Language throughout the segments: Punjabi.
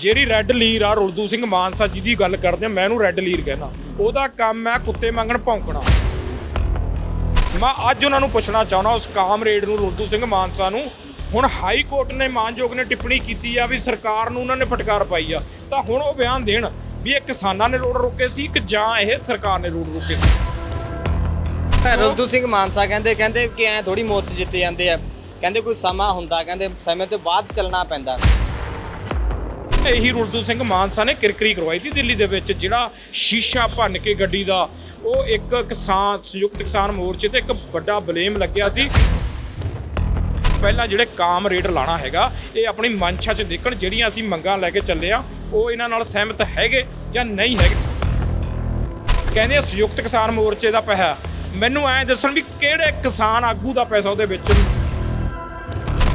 ਜਿਹੜੀ ਰੈੱਡ ਲੀਰ ਆ, ਰੁਲਦੂ ਸਿੰਘ ਮਾਨਸਾ ਜਿਹਦੀ ਗੱਲ ਕਰਦੇ ਆ ਮੈਂ ਉਹਨੂੰ ਰੈੱਡ ਲੀਰ ਕਹਿੰਦਾ। ਉਹਦਾ ਕੰਮ ਹੈ ਕੁੱਤੇ ਮੰਗਣ ਭੌਂਕਣਾ। ਮੈਂ ਅੱਜ ਉਹਨਾਂ ਨੂੰ ਪੁੱਛਣਾ ਚਾਹੁੰਦਾ, ਉਸ ਕਾਮਰੇਡ ਨੂੰ, ਰੁਲਦੂ ਸਿੰਘ ਮਾਨਸਾ ਨੂੰ। ਹੁਣ ਹਾਈ ਕੋਰਟ ਨੇ ਮਾਨਯੋਗ ਨੇ ਟਿੱਪਣੀ ਕੀਤੀ ਆ ਵੀ ਸਰਕਾਰ ਨੂੰ ਉਹਨਾਂ ਨੇ ਫਟਕਾਰ ਪਾਈ ਆ। ਤਾਂ ਹੁਣ ਉਹ ਬਿਆਨ ਦੇਣ ਵੀ ਇਹ ਕਿਸਾਨਾਂ ਨੇ ਰੋਡ ਰੋਕੇ ਸੀ ਕਿ ਜਾਂ ਇਹ ਸਰਕਾਰ ਨੇ ਰੋਡ ਰੋਕੇ ਸੀ? ਰੁਲਦੂ ਸਿੰਘ ਮਾਨਸਾ ਕਹਿੰਦੇ ਕਹਿੰਦੇ ਕਿ ਐ ਥੋੜੀ ਮੋਰਚ ਜਿੱਤੇ ਜਾਂਦੇ ਆ। ਕਹਿੰਦੇ ਕੋਈ ਸਮਾਂ ਹੁੰਦਾ, ਕਹਿੰਦੇ ਸਮੇਂ ਤੋਂ ਬਾਅਦ ਚੱਲਣਾ ਪੈਂਦਾ। ਇਹੀ ਰੁਲਦੂ ਸਿੰਘ ਮਾਨਸਾ ਨੇ ਕਿਰਕਰੀ ਕਰਵਾਈ ਸੀ ਦਿੱਲੀ ਦੇ ਵਿੱਚ, ਜਿਹੜਾ ਸ਼ੀਸ਼ਾ ਭੰਨ ਕੇ ਗੱਡੀ ਦਾ। ਉਹ ਇੱਕ ਕਿਸਾਨ, ਸੰਯੁਕਤ ਕਿਸਾਨ ਮੋਰਚੇ ਤੇ ਇੱਕ ਵੱਡਾ ਬਲੇਮ ਲੱਗਿਆ ਸੀ। ਪਹਿਲਾਂ ਜਿਹੜੇ ਕਾਮ ਰੇਟ ਲਾਣਾ ਹੈਗਾ, ਇਹ ਆਪਣੀ ਮਨਸ਼ਾ 'ਚ ਦੇਖਣ ਜਿਹੜੀਆਂ ਅਸੀਂ ਮੰਗਾਂ ਲੈ ਕੇ ਚੱਲੇ ਆ, ਉਹ ਇਹਨਾਂ ਨਾਲ ਸਹਿਮਤ ਹੈਗੇ ਜਾਂ ਨਹੀਂ ਹੈਗੇ। ਕਹਿੰਦੇ ਆ, ਸੰਯੁਕਤ ਕਿਸਾਨ ਮੋਰਚੇ ਦਾ ਪੈਸਾ ਮੈਨੂੰ ਐਂ ਦੱਸਣ ਵੀ ਕਿਹੜੇ ਕਿਸਾਨ ਆਗੂ ਦਾ ਪੈਸਾ ਉਹਦੇ ਵਿੱਚ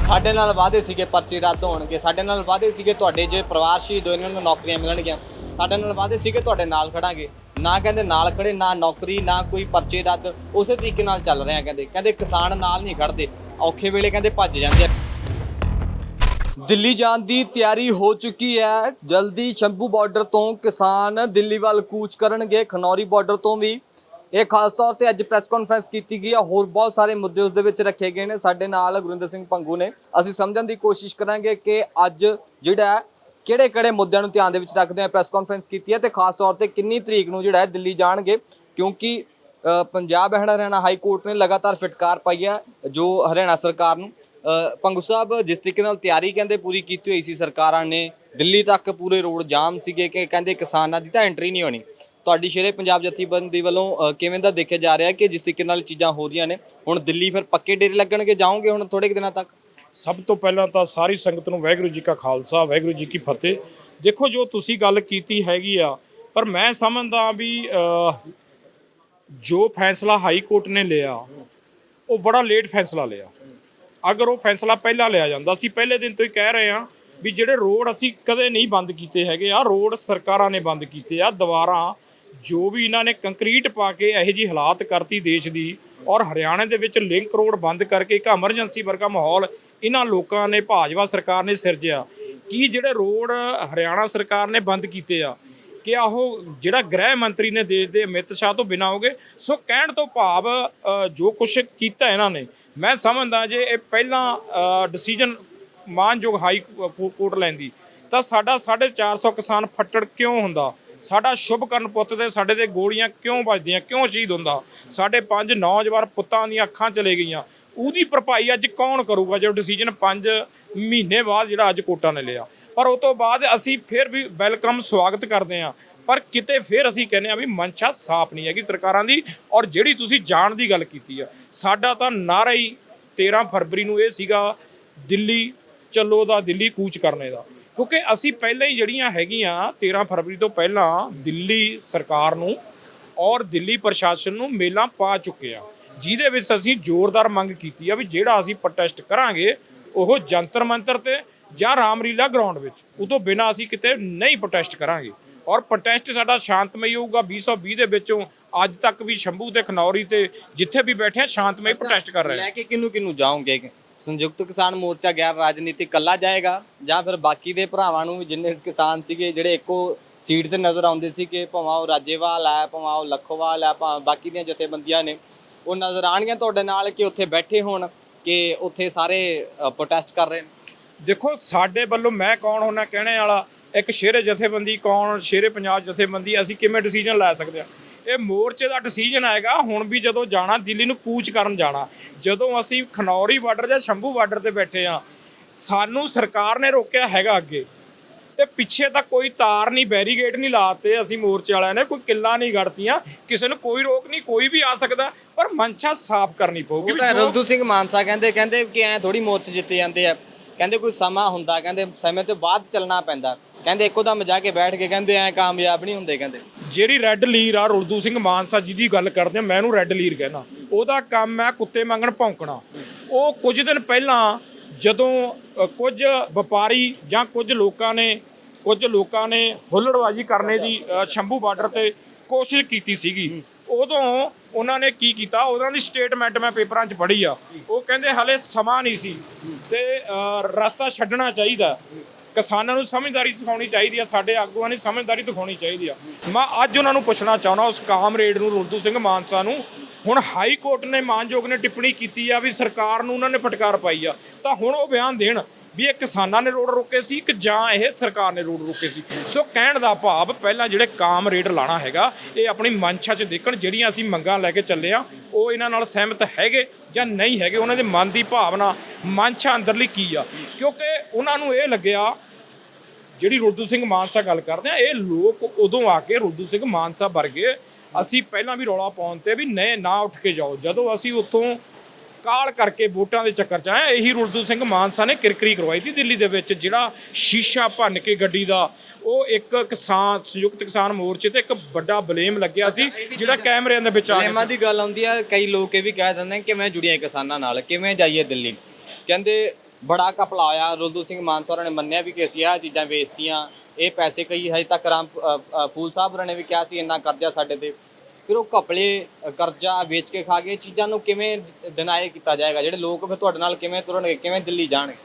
ਸਾਡੇ ਨਾਲ ਵਾਅਦੇ ਸੀਗੇ, ਪਰਚੇ ਰੱਦ ਹੋਣਗੇ। ਸਾਡੇ ਨਾਲ ਵਾਅਦੇ ਸੀਗੇ ਤੁਹਾਡੇ ਜੇ ਪਰਿਵਾਰ ਸ਼ਹੀਦ ਹੋਏ ਇਹਨਾਂ ਨੂੰ ਨੌਕਰੀਆਂ ਮਿਲਣਗੀਆਂ। ਸਾਡੇ ਨਾਲ ਵਾਅਦੇ ਸੀਗੇ ਤੁਹਾਡੇ ਨਾਲ ਖੜਾਂਗੇ। ਨਾ ਕਹਿੰਦੇ ਨਾਲ ਖੜੇ, ਨਾ ਨੌਕਰੀ, ਨਾ ਕੋਈ ਪਰਚੇ ਰੱਦ। ਉਸੇ ਤਰੀਕੇ ਨਾਲ ਚੱਲ ਰਿਹਾ ਕਹਿੰਦੇ। ਕਹਿੰਦੇ ਕਿਸਾਨ ਨਾਲ ਨਹੀਂ ਖੜਦੇ। ਔਖੇ ਵੇਲੇ ਕਹਿੰਦੇ ਭੱਜ ਜਾਂਦੇ ਆ। ਦਿੱਲੀ ਜਾਣ ਦੀ ਤਿਆਰੀ ਹੋ ਚੁੱਕੀ ਹੈ। ਜਲਦੀ ਸ਼ੰਭੂ ਬਾਰਡਰ ਤੋਂ ਕਿਸਾਨ ਦਿੱਲੀ ਵੱਲ ਕੂਚ ਕਰਨਗੇ। ਖਨੌਰੀ ਬਾਰਡਰ ਤੋਂ ਵੀ ਇਹ ਖਾਸ ਤੌਰ ਤੇ ਅੱਜ ਪ੍ਰੈਸ ਕਾਨਫਰੰਸ ਕੀਤੀ ਗਈ ਹੈ ਹੋਰ ਬਹੁਤ ਸਾਰੇ ਮੁੱਦੇ ਉਸ ਦੇ ਵਿੱਚ ਰੱਖੇ ਗਏ ਨੇ। ਸਾਡੇ ਨਾਲ ਗੁਰਿੰਦਰ ਸਿੰਘ ਪੰਗੂ ਨੇ। ਅਸੀਂ ਸਮਝਣ ਦੀ ਕੋਸ਼ਿਸ਼ ਕਰਾਂਗੇ ਕਿ ਅੱਜ ਜਿਹੜਾ ਕਿਹੜੇ ਕਿਹੜੇ ਮੁੱਦਿਆਂ ਨੂੰ ਧਿਆਨ ਦੇ ਵਿੱਚ ਰੱਖਦੇ ਆ ਪ੍ਰੈਸ ਕਾਨਫਰੰਸ ਕੀਤੀ ਹੈ ਤੇ ਖਾਸ ਤੌਰ ਤੇ ਕਿੰਨੀ ਤਰੀਕ ਨੂੰ ਜਿਹੜਾ ਹੈ ਦਿੱਲੀ ਜਾਣਗੇ। ਕਿਉਂਕਿ Punjab and Haryana high court ਨੇ ਲਗਾਤਾਰ ਫਿਟਕਾਰ ਪਾਈ ਹੈ ਜੋ ਹਰਿਆਣਾ ਸਰਕਾਰ ਨੂੰ। ਪੰਗੂ ਸਾਹਿਬ, ਜਿਸ ਤਰੀਕੇ ਨਾਲ ਤਿਆਰੀ ਕਹਿੰਦੇ ਪੂਰੀ ਕੀਤੀ ਹੋਈ ਸੀ ਸਰਕਾਰਾਂ ਨੇ, ਦਿੱਲੀ ਤੱਕ ਪੂਰੇ ਰੋਡ ਜਾਮ ਸੀਗੇ ਕਿ ਕਹਿੰਦੇ ਕਿਸਾਨਾਂ ਦੀ ਤਾਂ ਐਂਟਰੀ ਨਹੀਂ ਹੋਣੀ। ਤੁਹਾਡੀ ਸ਼ੇਰੇ ਪੰਜਾਬ ਜਥੇਬੰਦੀ ਵੱਲੋਂ ਅ, ਕਿਵੇਂ ਦਾ ਦੇਖਿਆ ਜਾ ਰਿਹਾ ਕਿ ਜਿਸ ਤਰੀਕੇ ਨਾਲ ਚੀਜ਼ਾਂ ਹੋ ਰਹੀਆਂ ਨੇ? ਹੁਣ ਦਿੱਲੀ ਫਿਰ ਪੱਕੇ ਡੇਰੇ ਲੱਗਣਗੇ ਜਾਓਗੇ ਹੁਣ ਥੋੜੇ ਕੁ ਦਿਨਾਂ ਤੱਕ? ਸਭ ਤੋਂ ਪਹਿਲਾਂ ਤਾਂ ਸਾਰੀ ਸੰਗਤ ਨੂੰ ਵਾਹਿਗੁਰੂ ਜੀ ਕਾ ਖਾਲਸਾ ਵਾਹਿਗੁਰੂ ਜੀ ਕੀ ਫਤਿਹ। ਦੇਖੋ ਜੋ ਤੁਸੀਂ ਗੱਲ ਕੀਤੀ ਹੈਗੀ ਆ ਪਰ ਮੈਂ ਸਮਝਦਾ ਵੀ ਅਹ, ਜੋ ਫੈਸਲਾ ਹਾਈ ਕੋਰਟ ਨੇ ਲਿਆ ਉਹ ਬੜਾ ਲੇਟ ਫੈਸਲਾ ਲਿਆ। ਅਗਰ ਉਹ ਫੈਸਲਾ ਪਹਿਲਾਂ ਲਿਆ ਜਾਂਦਾ ਅਸੀਂ ਪਹਿਲੇ ਦਿਨ ਤੋਂ ਹੀ ਕਹਿ ਰਹੇ ਹਾਂ ਵੀ ਜਿਹੜੇ ਰੋਡ ਅਸੀਂ ਕਦੇ ਨਹੀਂ ਬੰਦ ਕੀਤੇ ਹੈਗੇ ਆ ਰੋਡ ਸਰਕਾਰਾਂ ਨੇ ਬੰਦ ਕੀਤੇ ਆ ਦੁਬਾਰਾ ਜੋ ਵੀ ਇਹਨਾਂ ਨੇ ਕੰਕਰੀਟ ਪਾ ਕੇ ਇਹੋ ਜੀ ਹਾਲਾਤ ਕਰਤੀ ਦੇਸ਼ ਦੀ ਔਰ ਹਰਿਆਣਾ ਦੇ ਵਿੱਚ ਲਿੰਕ ਰੋਡ ਬੰਦ ਕਰਕੇ ਇੱਕ ਐਮਰਜੈਂਸੀ ਵਰਗਾ ਮਾਹੌਲ ਇਹਨਾਂ ਲੋਕਾਂ ਨੇ, ਭਾਜਪਾ ਸਰਕਾਰ ਨੇ ਸਿਰਜਿਆ। ਕੀ ਜਿਹੜੇ ਰੋਡ ਹਰਿਆਣਾ ਸਰਕਾਰ ਨੇ ਬੰਦ ਕੀਤੇ ਆ, ਕਿ ਉਹ ਜਿਹੜਾ ਗ੍ਰਹਿ ਮੰਤਰੀ ਨੇ ਦੇਸ਼ ਦੇ ਅਮਿਤ ਸ਼ਾਹ ਤੋਂ ਬਿਨਾਂ ਹੋਗੇ, ਸੋ ਕਹਿਣ ਤੋਂ ਭਾਵ ਜੋ ਕੁਝ ਕੀਤਾ ਇਹਨਾਂ ਨੇ, ਮੈਂ ਸਮਝਦਾ ਜੇ ਇਹ ਪਹਿਲਾਂ ਡਿਸੀਜਨ ਮਾਨਯੋਗ ਹਾਈ ਕੋਰਟ ਲੈਂਦੀ, ਤਾਂ ਸਾਡਾ 450 ਕਿਸਾਨ ਫੱਟੜ ਕਿਉਂ ਹੁੰਦਾ? ਸਾਡਾ ਸ਼ੁਭ ਕਰਨ ਪੁੱਤ ਦੇ ਸਾਡੇ ਤੇ ਗੋਲੀਆਂ ਕਿਉਂ ਵੱਜਦੀਆਂ, ਕਿਉਂ ਸ਼ਹੀਦ ਹੁੰਦਾ? ਸਾਡੇ ਪੰਜ ਨੌਜਵਾਨ ਪੁੱਤਾਂ ਦੀਆਂ ਅੱਖਾਂ ਚਲੇ ਗਈਆਂ। ਉਹਦੀ ਭਰਪਾਈ ਅੱਜ ਕੌਣ ਕਰੂਗਾ ਜੋ ਡਿਸੀਜਨ 5 ਮਹੀਨੇ ਬਾਅਦ ਜਿਹੜਾ ਅੱਜ ਕੋਰਟਾਂ ਨੇ ਲਿਆ? ਪਰ ਉਹ ਤੋਂ ਬਾਅਦ ਅਸੀਂ ਫਿਰ ਵੀ ਵੈਲਕਮ ਸਵਾਗਤ ਕਰਦੇ ਹਾਂ। ਪਰ ਕਿਤੇ ਫਿਰ ਅਸੀਂ ਕਹਿੰਦੇ ਆ ਵੀ ਮਨਸ਼ਾ ਸਾਫ਼ ਨਹੀਂ ਹੈਗੀ ਸਰਕਾਰਾਂ ਦੀ ਔਰ ਜਿਹੜੀ ਤੁਸੀਂ ਜਾਣ ਦੀ ਗੱਲ ਕੀਤੀ ਆ, ਸਾਡਾ ਤਾਂ ਨਾਰਾ ਹੀ 13 ਫਰਵਰੀ ਨੂੰ ਇਹ ਸੀਗਾ ਦਿੱਲੀ ਚੱਲੋ ਦਾ ਦਿੱਲੀ ਕੂਚ ਕਰਨੇ ਦਾ। ਕਿਉਂਕਿ ਅਸੀਂ ਪਹਿਲਾਂ ਹੀ ਜਿਹੜੀਆਂ ਹੈਗੀਆਂ 13 ਫਰਵਰੀ ਤੋਂ ਪਹਿਲਾਂ ਦਿੱਲੀ ਸਰਕਾਰ ਨੂੰ ਔਰ ਦਿੱਲੀ ਪ੍ਰਸ਼ਾਸਨ ਨੂੰ ਮੇਲਾਂ ਪਾ ਚੁੱਕੇ ਆ। ਜਿਹਦੇ ਵਿੱਚ ਅਸੀਂ ਜ਼ੋਰਦਾਰ ਮੰਗ ਕੀਤੀ ਆ ਵੀ ਜਿਹੜਾ ਅਸੀਂ ਪ੍ਰੋਟੈਸਟ ਕਰਾਂਗੇ ਉਹ ਜੰਤਰ ਮੰਤਰ ਤੇ ਜਾਂ ਰਾਮਲੀਲਾ ਗਰਾਊਂਡ ਵਿੱਚ। ਉਦੋਂ ਬਿਨਾਂ ਅਸੀਂ ਕਿਤੇ ਨਹੀਂ ਪ੍ਰੋਟੈਸਟ ਕਰਾਂਗੇ। ਔਰ ਪ੍ਰੋਟੈਸਟ ਸਾਡਾ ਸ਼ਾਂਤਮਈ ਹੋਊਗਾ 2020 ਦੇ ਵਿੱਚੋਂ ਅੱਜ ਤੱਕ ਵੀ ਸ਼ੰਭੂ ਤੇ ਖਨੌਰੀ ਤੇ ਜਿੱਥੇ ਵੀ ਬੈਠੇ ਆ ਸ਼ਾਂਤਮਈ ਪ੍ਰੋਟੈਸਟ ਕਰ ਰਹੇ ਆ। ਲੈ ਕੇ ਕਿਹਨੂੰ ਕਿਹਨੂੰ ਜਾਓਗੇ? ਸੰਯੁਕਤ ਕਿਸਾਨ ਮੋਰਚਾ ਗੈਰ ਰਾਜਨੀਤਿਕ ਕੱਲਾ ਜਾਏਗਾ ਜਾਂ ਫਿਰ ਬਾਕੀ ਦੇ ਭਰਾਵਾਂ ਨੂੰ ਵੀ ਜਿੰਨੇ ਕਿਸਾਨ ਸੀਗੇ ਜਿਹੜੇ ਇੱਕੋ ਸੀਟ ਤੇ ਨਜ਼ਰ ਆਉਂਦੇ ਸੀ ਕਿ ਭਾਵੇਂ ਉਹ ਰਾਜੇਵਾਲ ਹੈ, ਭਾਵੇਂ ਉਹ ਲੱਖੋਵਾਲ ਹੈ, ਭਾਵੇਂ ਬਾਕੀ ਦੀਆਂ ਜਥੇਬੰਦੀਆਂ ਨੇ, ਉਹ ਨਜ਼ਰ ਆਣਗੀਆਂ ਤੁਹਾਡੇ ਨਾਲ ਕਿ ਉੱਥੇ ਬੈਠੇ ਹੋਣ ਕਿ ਉੱਥੇ ਸਾਰੇ ਪ੍ਰੋਟੈਸਟ ਕਰ ਰਹੇ ਨੇ? ਦੇਖੋ, ਸਾਡੇ ਵੱਲੋਂ ਮੈਂ ਕੌਣ ਹੋਣਾ ਕਹਿਣੇ ਵਾਲਾ, ਇੱਕ ਸ਼ੇਰੇ ਜਥੇਬੰਦੀ ਕੌਣ, ਸ਼ੇਰੇ ਪੰਜਾਬ ਜਥੇਬੰਦੀ, ਅਸੀਂ ਕਿਵੇਂ ਡਿਸੀਜਨ ਲੈ ਸਕਦੇ ਹਾਂ? ਇਹ ਮੋਰਚੇ ਦਾ ਡਿਸੀਜਨ ਆਏਗਾ। ਹੁਣ ਵੀ ਜਦੋਂ ਜਾਣਾ ਦਿੱਲੀ ਨੂੰ ਕੂਚ ਕਰਨ ਜਾਣਾ ਜਦੋਂ ਅਸੀਂ ਖਨੌਰੀ ਬਾਰਡਰ ਜਾਂ ਸ਼ੰਭੂ ਬਾਰਡਰ ਤੇ ਬੈਠੇ ਆ ਸਾਨੂੰ ਸਰਕਾਰ ਨੇ ਰੋਕਿਆ ਹੈਗਾ ਅੱਗੇ। ਤੇ ਪਿੱਛੇ ਤਾਂ ਕੋਈ ਤਾਰ ਨਹੀਂ ਬੈਰੀਗੇਡ ਨਹੀਂ ਲਾਤੇ ਅਸੀਂ ਮੋਰਚੇ ਵਾਲਿਆਂ ਨੇ ਕੋਈ ਕਿੱਲਾ ਨਹੀਂ ਗੜਤੀਆਂ ਕਿਸੇ ਨੂੰ ਕੋਈ ਰੋਕ ਨਹੀਂ ਕੋਈ ਵੀ ਆ ਸਕਦਾ ਪਰ ਮਨਸ਼ਾ ਸਾਫ਼ ਕਰਨੀ ਪਊਗੀ ਵੀ ਰੁੱਦੂ ਸਿੰਘ ਮਾਨਸਾ ਕਹਿੰਦੇ ਕਹਿੰਦੇ ਕਿ ਐ ਥੋੜੀ ਮੋਰਚ ਜਿੱਤੇ ਜਾਂਦੇ ਆ। ਕਹਿੰਦੇ ਕੋਈ ਸਮਾਂ ਹੁੰਦਾ ਕਹਿੰਦੇ ਸਮੇਂ ਤੋਂ ਬਾਅਦ ਚੱਲਣਾ ਪੈਂਦਾ। ਕਹਿੰਦੇ ਇੱਕੋ ਦਮ ਜਾ ਕੇ ਬੈਠ ਕੇ ਕਹਿੰਦੇ ਐ ਕਾਮਯਾਬ ਨਹੀਂ ਹੁੰਦੇ ਕਹਿੰਦੇ। ਜਿਹੜੀ ਰੈੱਡ ਲੀਰ ਆ ਰੁਲਦੂ ਸਿੰਘ ਮਾਨਸਾ ਜੀ ਦੀ ਗੱਲ ਕਰਦੇ ਆ ਮੈਂ ਉਹਨੂੰ ਰੈੱਡ ਲੀਰ ਕਹਿਣਾ ਉਹਦਾ ਕੰਮ ਹੈ ਕੁੱਤੇ ਮੰਗਣ ਭੌਂਕਣਾ। ਉਹ ਕੁਝ ਦਿਨ ਪਹਿਲਾਂ ਜਦੋਂ ਅ, ਕੁਝ ਵਪਾਰੀ ਜਾਂ ਕੁਝ ਲੋਕਾਂ ਨੇ ਕੁਝ ਲੋਕਾਂ ਨੇ ਹੁੱਲੜਬਾਜ਼ੀ ਕਰਨੇ ਦੀ ਅ, ਸ਼ੰਭੂ ਬਾਰਡਰ ਤੇ ਕੋਸ਼ਿਸ਼ ਕੀਤੀ ਸੀਗੀ। ਉਦੋਂ ਉਹਨਾਂ ਨੇ ਕੀ ਕੀਤਾ ਉਹਨਾਂ ਦੀ ਸਟੇਟਮੈਂਟ ਮੈਂ ਪੇਪਰਾਂ 'ਚ ਪੜ੍ਹੀ ਆ। ਉਹ ਕਹਿੰਦੇ ਹਲੇ ਸਮਾਂ ਨਹੀਂ ਸੀ ਤੇ ਅ, ਰਸਤਾ ਛੱਡਣਾ ਚਾਹੀਦਾ। ਕਿਸਾਨਾਂ ਨੂੰ ਸਮਝਦਾਰੀ ਦਿਖਾਉਣੀ ਚਾਹੀਦੀ ਆ, ਸਾਡੇ ਆਗੂਆਂ ਨੇ ਸਮਝਦਾਰੀ ਦਿਖਾਉਣੀ ਚਾਹੀਦੀ ਆ। ਮੈਂ ਅੱਜ ਉਹਨਾਂ ਨੂੰ ਪੁੱਛਣਾ ਚਾਹੁੰਦਾ, ਉਸ ਕਾਮਰੇਡ ਨੂੰ, ਰੁਲਦੂ ਸਿੰਘ ਮਾਨਸਾ ਨੂੰ, ਹੁਣ ਹਾਈ ਕੋਰਟ ਨੇ ਮਾਨਯੋਗ ਨੇ ਟਿੱਪਣੀ ਕੀਤੀ ਆ ਵੀ ਸਰਕਾਰ ਨੂੰ ਉਹਨਾਂ ਨੇ ਫਟਕਾਰ ਪਾਈ ਆ। ਤਾਂ ਹੁਣ ਉਹ ਬਿਆਨ ਦੇਣ ਵੀ ਇਹ ਕਿਸਾਨਾਂ ਨੇ ਰੋਡ ਰੋਕੇ ਸੀ ਕਿ ਜਾਂ ਇਹ ਸਰਕਾਰ ਨੇ ਰੋਡ ਰੋਕੇ ਸੀ। ਸੋ ਕਹਿਣ ਦਾ ਭਾਵ ਪਹਿਲਾਂ ਜਿਹੜੇ ਕਾਮ ਰੇਟ ਲਾਣਾ ਹੈਗਾ, ਇਹ ਆਪਣੀ ਮਨਸ਼ਾ 'ਚ ਦੇਖਣ ਜਿਹੜੀਆਂ ਅਸੀਂ ਮੰਗਾਂ ਲੈ ਕੇ ਚੱਲੇ ਆ, ਉਹ ਇਹਨਾਂ ਨਾਲ ਸਹਿਮਤ ਹੈਗੇ ਜਾਂ ਨਹੀਂ ਹੈਗੇ, ਉਹਨਾਂ ਦੇ ਮਨ ਦੀ ਭਾਵਨਾ ਮਨਸ਼ਾ ਅੰਦਰਲੀ ਕੀ ਆ? ਕਿਉਂਕਿ ਉਹਨਾਂ ਨੂੰ ਇਹ ਲੱਗਿਆ ਜਿਹੜੀ ਰੁਲਦੂ ਸਿੰਘ ਮਾਨਸਾ ਗੱਲ ਕਰਦੇ ਆ ਇਹ ਲੋਕ ਉਦੋਂ ਆ ਕੇ ਰੁਲਦੂ ਸਿੰਘ ਮਾਨਸਾ ਵਰਗੇ ਅਸੀਂ ਪਹਿਲਾਂ ਵੀ ਰੌਲਾ ਪਾਉਣ ਤੇ ਵੀ ਨਹੀਂ ਨਾ ਉੱਠ ਕੇ ਜਾਓ। ਜਦੋਂ ਅਸੀਂ ਉੱਥੋਂ ਕਾਲ ਕਰਕੇ ਵੋਟਾਂ ਦੇ ਚੱਕਰ ਚ ਆਏ ਇਹੀ ਰੁਲਦੂ ਸਿੰਘ ਮਾਨਸਾ ਨੇ ਕਿਰਕਰੀ ਕਰਵਾਈ ਸੀ ਦਿੱਲੀ ਦੇ ਵਿੱਚ ਜਿਹੜਾ ਸ਼ੀਸ਼ਾ ਭੰਨ ਕੇ ਗੱਡੀ ਦਾ ਉਹ ਇੱਕ ਕਿਸਾਨ ਸੰਯੁਕਤ ਕਿਸਾਨ ਮੋਰਚੇ ਤੇ ਇੱਕ ਵੱਡਾ ਬਲੇਮ ਲੱਗਿਆ ਸੀ ਜਿਹੜਾ ਕੈਮਰਿਆਂ ਦੇ ਵਿੱਚ ਆ ਗਿਆ ਪ੍ਰੇਮਾਂ ਦੀ ਗੱਲ ਆਉਂਦੀ ਆ ਕਈ ਲੋਕ ਇਹ ਵੀ ਕਹਿ ਦਿੰਦੇ ਨੇ ਕਿ ਮੈਂ ਜੁੜੀਆਂ ਕਿਸਾਨਾਂ ਨਾਲ ਕਿਵੇਂ ਜਾਈਏ ਦਿੱਲੀ? ਕਹਿੰਦੇ ਬੜਾ ਘਪਲਾ ਹੋਇਆ। ਰੁਲਦੂ ਸਿੰਘ ਮਾਨਸਾ ਹੋਰਾਂ ਨੇ ਮੰਨਿਆ ਵੀ ਕਿ ਅਸੀਂ ਆਹ ਚੀਜ਼ਾਂ ਵੇਚਤੀਆਂ। ਇਹ ਪੈਸੇ ਕਈ ਹਜੇ ਤੱਕ ਰਾਮ ਫੂਲ ਸਾਹਿਬ ਹੋਰਾਂ ਨੇ ਵੀ ਕਿਹਾ ਸੀ, ਇੰਨਾ ਕਰਜ਼ਾ ਸਾਡੇ ਤੇ। ਫਿਰ ਉਹ ਘਪਲੇ ਕਰਜ਼ਾ ਵੇਚ ਕੇ ਖਾ ਗਏ। ਚੀਜ਼ਾਂ ਨੂੰ ਕਿਵੇਂ ਡਿਨਾਈ ਕੀਤਾ ਜਾਏਗਾ? ਜਿਹੜੇ ਲੋਕ ਫਿਰ ਤੁਹਾਡੇ ਨਾਲ ਕਿਵੇਂ ਤੁਰਨਗੇ? ਕਿਵੇਂ ਦਿੱਲੀ ਜਾਣਗੇ?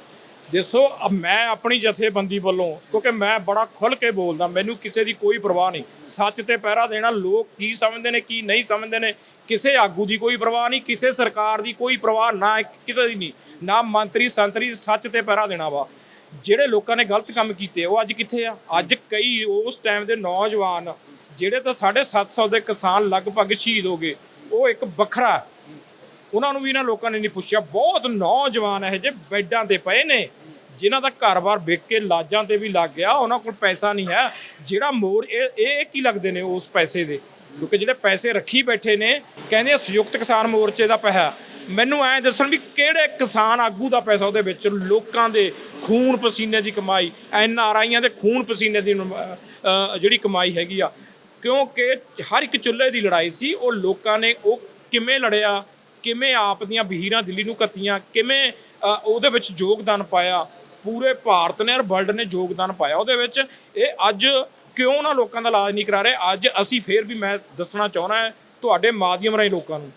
ਦੱਸੋ ਮੈਂ ਆਪਣੀ ਜਥੇਬੰਦੀ ਵੱਲੋਂ, ਕਿਉਂਕਿ ਮੈਂ ਬੜਾ ਖੁੱਲ ਕੇ ਬੋਲਦਾ, ਮੈਨੂੰ ਕਿਸੇ ਦੀ ਕੋਈ ਪਰਵਾਹ ਨਹੀਂ। ਸੱਚ ਤੇ ਪਹਿਰਾ ਦੇਣਾ, ਲੋਕ ਕੀ ਸਮਝਦੇ ਨੇ, ਕੀ ਨਹੀਂ ਸਮਝਦੇ ਨੇ, ਕਿਸੇ ਆਗੂ ਦੀ ਕੋਈ ਪਰਵਾਹ ਨਹੀਂ, ਕਿਸੇ ਸਰਕਾਰ ਦੀ ਕੋਈ ਪਰਵਾਹ ਨਾ ਕਿਸੇ ਦੀ ਨਹੀਂ। ਨਾ ਮੰਤਰੀ, ਸੰਤਰੀ ਸੱਚ ਤੇ ਪਹਿਰਾ ਦੇਣਾ ਵਾ। ਜਿਹੜੇ ਲੋਕਾਂ ਨੇ ਗਲਤ ਕੰਮ ਕੀਤੇ, ਉਹ ਅੱਜ ਕਿੱਥੇ ਆ? ਅੱਜ ਕਈ ਉਸ ਟਾਈਮ ਦੇ ਨੌਜਵਾਨ, ਜਿਹੜੇ ਤਾਂ 750 ਦੇ ਕਿਸਾਨ ਲਗਭਗ ਸ਼ਹੀਦ ਹੋ ਗਏ, ਉਹ ਇੱਕ ਵੱਖਰਾ ਉਹਨਾਂ ਨੂੰ ਵੀ ਇਹਨਾਂ ਲੋਕਾਂ ਨੇ ਨਹੀਂ ਪੁੱਛਿਆ। ਬਹੁਤ ਨੌਜਵਾਨ ਇਹ ਜੇ ਬੈੱਡਾਂ ਤੇ ਪਏ ਨੇ, ਜਿਨ੍ਹਾਂ ਦਾ ਘਰ-ਬਾਰ ਵਿਕ ਕੇ ਲਾਜਾਂ ਤੇ ਵੀ ਲੱਗ ਗਿਆ। ਉਹਨਾਂ ਕੋਲ ਪੈਸਾ ਨਹੀਂ ਹੈ। ਜਿਹੜਾ ਮੋਰ, ਇਹ ਇਹ ਕੀ ਲੱਗਦੇ ਨੇ ਉਸ ਪੈਸੇ ਦੇ? ਕਿਉਂਕਿ ਜਿਹੜੇ ਪੈਸੇ ਰੱਖੀ ਬੈਠੇ ਨੇ, ਕਹਿੰਦੇ ਸੰਯੁਕਤ ਕਿਸਾਨ ਮੋਰਚੇ ਦਾ ਪੈਸਾ। ਮੈਨੂੰ ਐਂ ਦੱਸਣ ਵੀ ਕਿਹੜੇ ਕਿਸਾਨ ਆਗੂ ਦਾ ਪੈਸਾ ਉਹਦੇ ਵਿੱਚ, ਲੋਕਾਂ ਦੇ ਖੂਨ ਪਸੀਨੇ ਦੀ ਕਮਾਈ, ਐਨ ਆਰ ਆਈਆਂ ਦੇ ਖੂਨ ਪਸੀਨੇ ਦੀ ਜਿਹੜੀ ਕਮਾਈ ਹੈਗੀ ਆ। ਕਿਉਂਕਿ ਹਰ ਇੱਕ ਚੁੱਲ੍ਹੇ ਦੀ ਲੜਾਈ ਸੀ, ਉਹ ਲੋਕਾਂ ਨੇ ਉਹ ਕਿਵੇਂ ਲੜਿਆ, ਕਿਵੇਂ ਆਪ ਦੀਆਂ ਬਹੀਰਾਂ ਦਿੱਲੀ ਨੂੰ ਕੱਤੀਆਂ, ਕਿਵੇਂ ਉਹਦੇ ਵਿੱਚ ਯੋਗਦਾਨ ਪਾਇਆ। ਪੂਰੇ ਭਾਰਤ ਨੇ ਔਰ ਵਰਲਡ ਨੇ ਯੋਗਦਾਨ ਪਾਇਆ ਉਹਦੇ ਵਿੱਚ। ਇਹ ਅੱਜ ਕਿਉਂ ਨਾ ਲੋਕਾਂ ਦਾ ਇਲਾਜ ਨਹੀਂ ਕਰਾ ਰਹੇ? ਅੱਜ ਅਸੀਂ ਫੇਰ ਵੀ ਮੈਂ ਦੱਸਣਾ ਚਾਹੁੰਦਾ ਤੁਹਾਡੇ ਮਾਧਿਅਮ ਰਾਹੀਂ ਲੋਕਾਂ ਨੂੰ।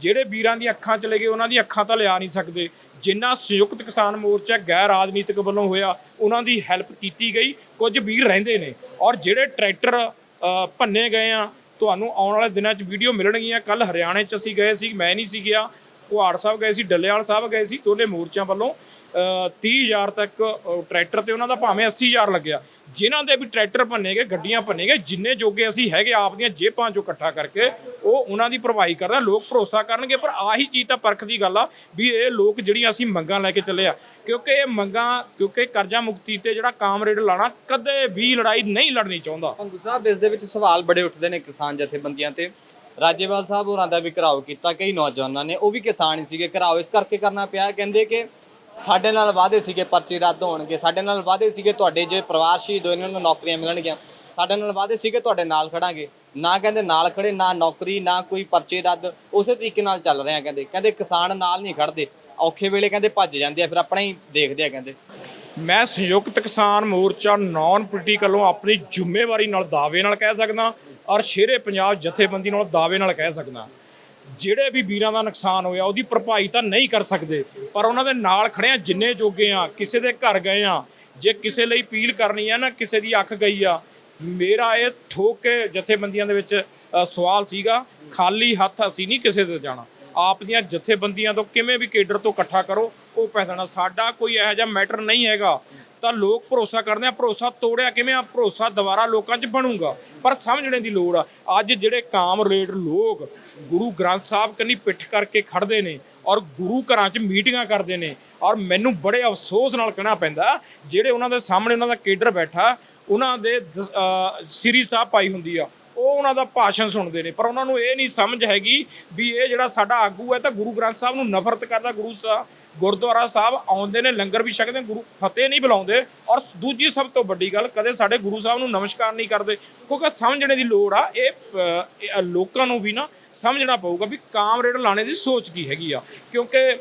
ਜਿਹੜੇ ਵੀਰਾਂ ਦੀਆਂ ਅੱਖਾਂ ਚਲੇ ਗਏ ਉਹਨਾਂ ਦੀਆਂ ਅੱਖਾਂ ਤਾਂ ਲਿਆ ਨਹੀਂ ਸਕਦੇ। ਜਿੰਨਾ ਸੰਯੁਕਤ ਕਿਸਾਨ ਮੋਰਚਾ ਗੈਰ ਰਾਜਨੀਤਿਕ ਵੱਲੋਂ ਹੋਇਆ ਉਹਨਾਂ ਦੀ ਹੈਲਪ ਕੀਤੀ ਗਈ। ਕੁਝ ਵੀਰ ਰਹਿੰਦੇ ਨੇ ਔਰ ਜਿਹੜੇ ਟਰੈਕਟਰ ਭੰਨੇ ਗਏ ਆ ਤੁਹਾਨੂੰ ਆਉਣ ਵਾਲੇ ਦਿਨਾਂ 'ਚ ਵੀਡੀਓ ਮਿਲਣਗੀਆਂ। ਕੱਲ ਹਰਿਆਣੇ 'ਚ ਅਸੀਂ ਗਏ ਸੀ ਮੈਂ ਨਹੀਂ ਸੀ ਗਿਆ। ਕੁਹਾੜ ਸਾਹਿਬ ਗਏ ਸੀ ਡੱਲੇਵਾਲ ਸਾਹਿਬ ਗਏ ਸੀ ਦੋਨੇ ਮੋਰਚਿਆਂ ਵੱਲੋਂ ਅ, 30000 ਤੱਕ ਟਰੈਕਟਰ ਤੇ ਉਹਨਾਂ ਦਾ ਭਾਵੇਂ 80000 ਲੱਗਿਆ। ਜਿਨ੍ਹਾਂ ਦੇ ਵੀ ਟਰੈਕਟਰ ਭੰਨੇ ਗਏ, ਗੱਡੀਆਂ ਭੰਨੇ ਗਏ, ਜਿੰਨੇ ਜੋਗੇ ਅਸੀਂ ਹੈਗੇ ਆਪ ਦੀਆਂ ਜੇਬਾਂ ਚੋਂ ਇਕੱਠਾ ਕਰਕੇ ਉਹ ਉਹਨਾਂ ਦੀ ਭਰਵਾਈ ਕਰਦੇ ਲੋਕ ਭਰੋਸਾ ਕਰਨਗੇ, ਪਰ ਆਹੀ ਚੀਜ਼ ਤਾਂ ਪਰਖ ਦੀ ਗੱਲ ਆ ਵੀ ਇਹ ਲੋਕ ਜਿਹੜੀਆਂ ਅਸੀਂ ਮੰਗਾਂ ਲੈ ਕੇ ਚੱਲੇ ਆ, ਕਿਉਂਕਿ ਇਹ ਮੰਗਾਂ, ਕਿਉਂਕਿ ਕਰਜ਼ਾ ਮੁਕਤੀ ਤੇ ਜਿਹੜਾ ਕਾਮਰੇਡ ਲਾਣਾ ਕਦੇ ਵੀ ਲੜਾਈ ਨਹੀਂ ਲੜਨੀ ਚਾਹੁੰਦਾ। ਭੰਗੂ ਸਾਹਿਬ, ਇਸ ਦੇ ਵਿੱਚ ਸਵਾਲ ਬੜੇ ਉੱਠਦੇ ਨੇ ਕਿਸਾਨ ਜਥੇਬੰਦੀਆਂ ਤੇ। ਰਾਜੇਵਾਲ ਸਾਹਿਬ ਹੋਰਾਂ ਦਾ ਵੀ ਘਰਾਓ ਕੀਤਾ, ਕਈ ਨੌਜਵਾਨਾਂ ਨੇ, ਉਹ ਵੀ ਕਿਸਾਨ ਹੀ ਸੀਗੇ, ਘਰਾਓ ਇਸ ਕਰਕੇ ਕਰਨਾ ਪਿਆ, ਕਹਿੰਦੇ ਕਿ ਸਾਡੇ ਨਾਲ ਵਾਅਦੇ ਸੀਗੇ, ਪਰਚੇ ਰੱਦ ਹੋਣਗੇ। ਸਾਡੇ ਨਾਲ ਵਾਅਦੇ ਸੀਗੇ ਤੁਹਾਡੇ ਜੇ ਪਰਿਵਾਰ ਸ਼ਹੀਦ ਹੋਏ ਇਹਨਾਂ ਨੂੰ ਨੌਕਰੀਆਂ ਮਿਲਣਗੀਆਂ। ਸਾਡੇ ਨਾਲ ਵਾਅਦੇ ਸੀਗੇ ਤੁਹਾਡੇ ਨਾਲ ਖੜਾਂਗੇ। ਨਾ ਕਹਿੰਦੇ ਨਾਲ ਖੜੇ, ਨਾ ਨੌਕਰੀ, ਨਾ ਕੋਈ ਪਰਚੇ ਰੱਦ। ਉਸੇ ਤਰੀਕੇ ਨਾਲ ਚੱਲ ਰਹੇ ਆ ਕਹਿੰਦੇ। ਕਹਿੰਦੇ ਕਿਸਾਨ ਨਾਲ ਨਹੀਂ ਖੜਦੇ। ਔਖੇ ਵੇਲੇ ਕਹਿੰਦੇ ਭੱਜ ਜਾਂਦੇ ਆ, ਫਿਰ ਆਪਣਾ ਹੀ ਦੇਖਦੇ ਆ ਕਹਿੰਦੇ। ਮੈਂ ਸੰਯੁਕਤ ਕਿਸਾਨ ਮੋਰਚਾ ਨਾਨ ਪੋਲੀਟੀਕਲੋਂ ਆਪਣੀ ਜ਼ਿੰਮੇਵਾਰੀ ਨਾਲ ਦਾਅਵੇ ਨਾਲ ਕਹਿ ਸਕਦਾ ਔਰ ਸ਼ੇਰੇ ਪੰਜਾਬ ਜਥੇਬੰਦੀ ਨਾਲ ਦਾਅਵੇ ਨਾਲ ਕਹਿ ਸਕਦਾ। ਜਿਹੜੇ ਵੀ ਵੀਰਾਂ ਦਾ ਨੁਕਸਾਨ ਹੋਇਆ, ਉਹਦੀ ਭਰਪਾਈ ਤਾਂ ਨਹੀਂ ਕਰ ਸਕਦੇ। ਪਰ ਉਹਨਾਂ ਦੇ ਨਾਲ ਖੜੇ ਆ, ਜਿੰਨੇ ਜੋਗੇ ਆ, ਕਿਸੇ ਦੇ ਘਰ ਗਏ ਆ, ਜੇ ਕਿਸੇ ਲਈ ਅਪੀਲ ਕਰਨੀ ਆ ਨਾ, ਕਿਸੇ ਦੀ ਅੱਖ ਗਈ ਆ, ਮੇਰਾ ਇਹ ਠੋਕ ਕੇ ਜਥੇਬੰਦੀਆਂ ਦੇ ਵਿੱਚ ਸਵਾਲ ਸੀਗਾ, ਖਾਲੀ ਹੱਥ ਅਸੀਂ ਨਹੀਂ ਕਿਸੇ 'ਤੇ ਜਾਣਾ। ਆਪ ਦੀਆਂ ਜਥੇਬੰਦੀਆਂ ਤੋਂ ਕਿਵੇਂ ਵੀ ਕੇਡਰ ਤੋਂ ਇਕੱਠਾ ਕਰੋ, ਉਹ ਪੈਸਾ ਸਾਡਾ ਕੋਈ ਇਹੋ ਜਿਹਾ ਮੈਟਰ ਨਹੀਂ ਹੈਗਾ। ਤਾਂ ਲੋਕ ਭਰੋਸਾ ਕਰਦੇ ਆ, ਭਰੋਸਾ ਤੋੜਿਆ ਕਿਵੇਂ ਆ? ਭਰੋਸਾ ਦੁਬਾਰਾ ਲੋਕਾਂ 'ਚ ਬਣੂਗਾ। ਪਰ ਸਮਝਣੇ ਦੀ ਲੋੜ ਆ। ਅੱਜ ਜਿਹੜੇ ਕਾਮ ਰੇਡ ਲੋਕ ਗੁਰੂ ਗ੍ਰੰਥ ਸਾਹਿਬ ਕੰਨੀ ਪਿੱਠ ਕਰਕੇ ਖੜਦੇ ਨੇ ਔਰ ਗੁਰੂ ਘਰਾਂ 'ਚ ਮੀਟਿੰਗਾਂ ਕਰਦੇ ਨੇ ਔਰ ਮੈਨੂੰ ਬੜੇ ਅਫਸੋਸ ਨਾਲ ਕਹਿਣਾ ਪੈਂਦਾ, ਜਿਹੜੇ ਉਹਨਾਂ ਦੇ ਸਾਹਮਣੇ ਉਹਨਾਂ ਦਾ ਕੇਡਰ ਬੈਠਾ, ਉਹਨਾਂ ਦੇ ਦ- ਸ੍ਰੀ ਸਾਹਿਬ ਪਾਈ ਹੁੰਦੀ ਆ। ਉਹ ਉਹਨਾਂ ਦਾ ਭਾਸ਼ਣ ਸੁਣਦੇ ਨੇ, ਪਰ ਉਹਨਾਂ ਨੂੰ ਇਹ ਨਹੀਂ ਸਮਝ ਹੈਗੀ ਵੀ ਇਹ ਜਿਹੜਾ ਸਾਡਾ ਆਗੂ ਹੈ ਤਾਂ ਗੁਰੂ ਗ੍ਰੰਥ ਸਾਹਿਬ ਨੂੰ ਨਫ਼ਰਤ ਕਰਦਾ, ਗੁਰੂ ਸਾਹਿਬ ਗੁਰਦੁਆਰਾ ਸਾਹਿਬ ਆਉਂਦੇ ਨੇ, ਲੰਗਰ ਵੀ ਛਕਦੇ ਗੁਰੂ ਫਤਿਹ ਨਹੀਂ ਬੁਲਾਉਂਦੇ, ਔਰ ਦੂਜੀ ਸਭ ਤੋਂ ਵੱਡੀ ਗੱਲ, ਕਦੇ ਸਾਡੇ ਗੁਰੂ ਸਾਹਿਬ ਨੂੰ ਨਮਸਕਾਰ ਨਹੀਂ ਕਰਦੇ, ਕਿਉਂਕਿ ਸਮਝਣੇ ਦੀ ਲੋੜ ਆ, ਇਹ ਲੋਕਾਂ ਨੂੰ ਵੀ ਨਾ ਸਮਝਣਾ ਪਊਗਾ ਵੀ ਕਾਮਰੇਡ ਲਾਣੇ ਦੀ ਸੋਚ ਕੀ ਹੈਗੀ ਆ, ਕਿਉਂਕਿ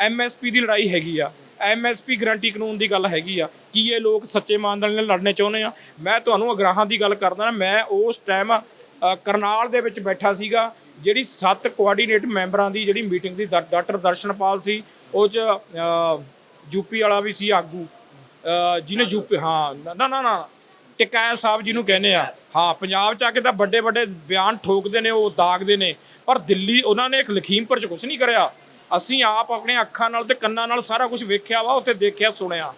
ਐਮਐਸਪੀ ਦੀ ਲੜਾਈ ਹੈਗੀ ਆ ਐਮਐਸਪੀ ਗਰੰਟੀ ਕਾਨੂੰਨ ਦੀ ਗੱਲ ਹੈਗੀ ਆ। ਕੀ ਇਹ ਲੋਕ ਸੱਚੇ ਇਮਾਨਦਾਰੀ ਨਾਲ ਲੜਨੇ ਚਾਹੁੰਦੇ ਆ? ਮੈਂ ਤੁਹਾਨੂੰ ਅਗਰਾਹਾਂ ਦੀ ਗੱਲ ਕਰਦਾ ਮੈਂ ਉਸ ਟਾਈਮ ਕਰਨਾਲ ਦੇ ਵਿੱਚ ਬੈਠਾ ਸੀਗਾ, ਜਿਹੜੀ ਸੱਤ ਕੋਆਰਡੀਨੇਟ ਮੈਂਬਰਾਂ ਦੀ ਜਿਹੜੀ ਮੀਟਿੰਗ ਦੀ ਡਾ- ਡਾਕਟਰ ਦਰਸ਼ਨਪਾਲ ਸੀ, ਉਹ ਚ ਯੂਪੀ ਵਾਲਾ ਵੀ ਸੀ ਆਗੂ। ਅਹ ਜਿਹਨੇ ਯੂਪੀ ਹਾਂ, ਨਾ ਨਾ ਨਾ ਟਿਕਾਇਆ ਸਾਹਿਬ ਜਿਹਨੂੰ ਕਹਿੰਦੇ ਆ। ਹਾਂ, ਪੰਜਾਬ ਚ ਆ ਕੇ ਤਾਂ ਵੱਡੇ ਵੱਡੇ ਬਿਆਨ ਠੋਕਦੇ ਨੇ, ਉਹ ਦਾਗਦੇ ਨੇ। ਪਰ ਦਿੱਲੀ, ਉਹਨਾਂ ਨੇ ਇੱਕ ਲਖੀਮਪੁਰ ਚ ਕੁਝ ਨਹੀਂ ਕਰਿਆ। ਅਸੀਂ ਆਪ ਆਪਣੇ ਅੱਖਾਂ ਨਾਲ ਤੇ ਕੰਨਾਂ ਨਾਲ ਸਾਰਾ ਕੁਝ ਵੇਖਿਆ ਵਾ, ਉੱਥੇ ਦੇਖਿਆ, ਸੁਣਿਆ।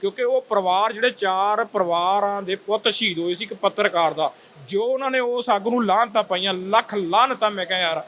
ਕਿਉਂਕਿ ਉਹ ਪਰਿਵਾਰ, ਜਿਹੜੇ ਚਾਰ ਪਰਿਵਾਰਾਂ ਦੇ ਪੁੱਤ ਸ਼ਹੀਦ ਹੋਏ ਸੀ ਇੱਕ ਪੱਤਰਕਾਰ ਦਾ, ਜੋ ਉਹਨਾਂ ਨੇ ਉਸ ਅੱਗ ਨੂੰ ਲਾਹਨਤਾਂ ਪਾਈਆਂ, ਲੱਖ ਲਾਹਨਤਾਂ, ਮੈਂ ਕਿਹਾ, ਯਾਰ।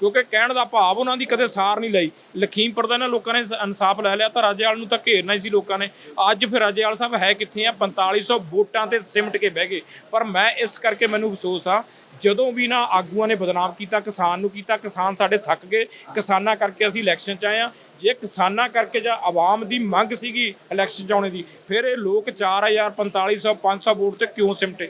ਕਿਉਂਕਿ ਕਹਿਣ ਦਾ ਭਾਵ ਉਹਨਾਂ ਦੀ ਕਦੇ ਸਾਰ ਨਹੀਂ ਲਈ। ਲਖੀਮਪੁਰ ਦਾ ਇਹਨਾਂ ਲੋਕਾਂ ਨੇ ਇਨਸਾਫ ਲੈ ਲਿਆ, ਤਾਂ ਰਾਜੇਵਾਲ ਨੂੰ ਤਾਂ ਘੇਰਨਾ ਹੀ ਸੀ ਲੋਕਾਂ ਨੇ। ਅੱਜ ਫਿਰ ਰਾਜੇਵਾਲ ਸਾਹਿਬ ਹੈ ਕਿੱਥੇ ਆ? 4500 ਵੋਟਾਂ ਤੇ ਸਿਮਟ ਕੇ ਬਹਿ ਗਏ। ਪਰ ਮੈਂ ਇਸ ਕਰਕੇ ਮੈਨੂੰ ਅਫਸੋਸ ਆ ਜਦੋਂ ਵੀ ਨਾ ਆਗੂਆਂ ਨੇ ਬਦਨਾਮ ਕੀਤਾ, ਕਿਸਾਨ ਨੂੰ ਕੀਤਾ, ਕਿਸਾਨ ਸਾਡੇ ਥੱਕ ਗਏ, ਕਿਸਾਨਾਂ ਕਰਕੇ ਅਸੀਂ ਇਲੈਕਸ਼ਨ ਚ ਆਏ ਆ ਜੇ ਕਿਸਾਨਾਂ ਕਰਕੇ ਜਾਂ ਆਵਾਮ ਦੀ ਮੰਗ ਸੀਗੀ ਇਲੈਕਸ਼ਨ ਚ ਆਉਣੇ ਦੀ, ਫਿਰ ਇਹ ਲੋਕ 4000 4500 500 ਵੋਟ ਤੇ ਕਿਉਂ ਸਿਮਟੇ?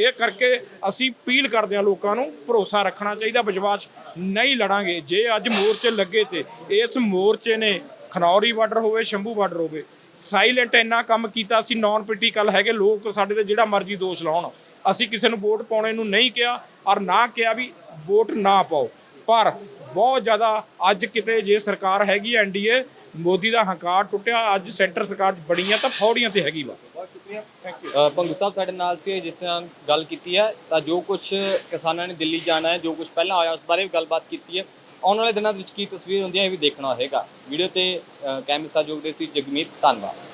ਇਹ ਕਰਕੇ ਅਸੀਂ ਅਪੀਲ ਕਰਦੇ ਹਾਂ ਲੋਕਾਂ ਨੂੰ, ਭਰੋਸਾ ਰੱਖਣਾ ਚਾਹੀਦਾ, ਵਿਸ਼ਵਾਸ ਨਹੀਂ ਲੜਾਂਗੇ। ਜੇ ਅੱਜ ਮੋਰਚੇ ਲੱਗੇ ਤੇ, ਇਸ ਮੋਰਚੇ ਨੇ ਖਨੌਰੀ ਬਾਰਡਰ ਹੋਵੇ, ਸ਼ੰਭੂ ਬਾਰਡਰ ਹੋਵੇ ਸਾਇਲੈਂਟ ਇੰਨਾ ਕੰਮ ਕੀਤਾ ਸੀ ਨਾਨ ਪੋਲੀਟੀਕਲ ਹੈਗੇ, ਲੋਕ ਸਾਡੇ ਤੇ ਜਿਹੜਾ ਮਰਜ਼ੀ ਦੋਸ਼ ਲਾਉਣ। ਅਸੀਂ ਕਿਸੇ ਨੂੰ ਵੋਟ ਪਾਉਣੇ ਨੂੰ ਨਹੀਂ ਕਿਹਾ ਔਰ ਨਾ ਕਿਹਾ ਵੀ ਵੋਟ ਨਾ ਪਾਓ। ਪਰ ਬਹੁਤ ਜ਼ਿਆਦਾ ਅੱਜ ਕਿਤੇ ਜੇ ਸਰਕਾਰ ਹੈਗੀ ਐਨਡੀਏ ਮੋਦੀ ਦਾ ਹੰਕਾਰ ਟੁੱਟਿਆ ਅੱਜ ਸੈਂਟਰ ਸਰਕਾਰ ਬੜੀਆਂ ਤਾਂ ਫੌੜੀਆਂ ਤੇ ਹੈਗੀ ਵਾ। ਅ, ਭੰਗੂ ਸਾਹਿਬ ਸਾਡੇ ਨਾਲ ਸੀ ਜਿਸ ਤਰ੍ਹਾਂ ਗੱਲ ਕੀਤੀ ਹੈ ਤਾਂ ਜੋ ਕੁਝ ਕਿਸਾਨਾਂ ਨੇ ਦਿੱਲੀ ਜਾਣਾ ਹੈ ਜੋ ਕੁਝ ਪਹਿਲਾਂ ਆਇਆ ਉਸ ਬਾਰੇ ਵੀ ਗੱਲਬਾਤ ਕੀਤੀ ਹੈ। ਆਉਣ ਵਾਲੇ ਦਿਨਾਂ ਦੇ ਵਿੱਚ ਕੀ ਤਸਵੀਰ ਹੁੰਦੀ ਹੈ ਇਹ ਵੀ ਦੇਖਣਾ ਹੋਏਗਾ। ਵੀਡੀਓ ਤੇ ਅ, ਸਹਿਯੋਗ ਦੇ ਸੀ ਜਗਮੀਤ ਧੰਨਵਾਦ।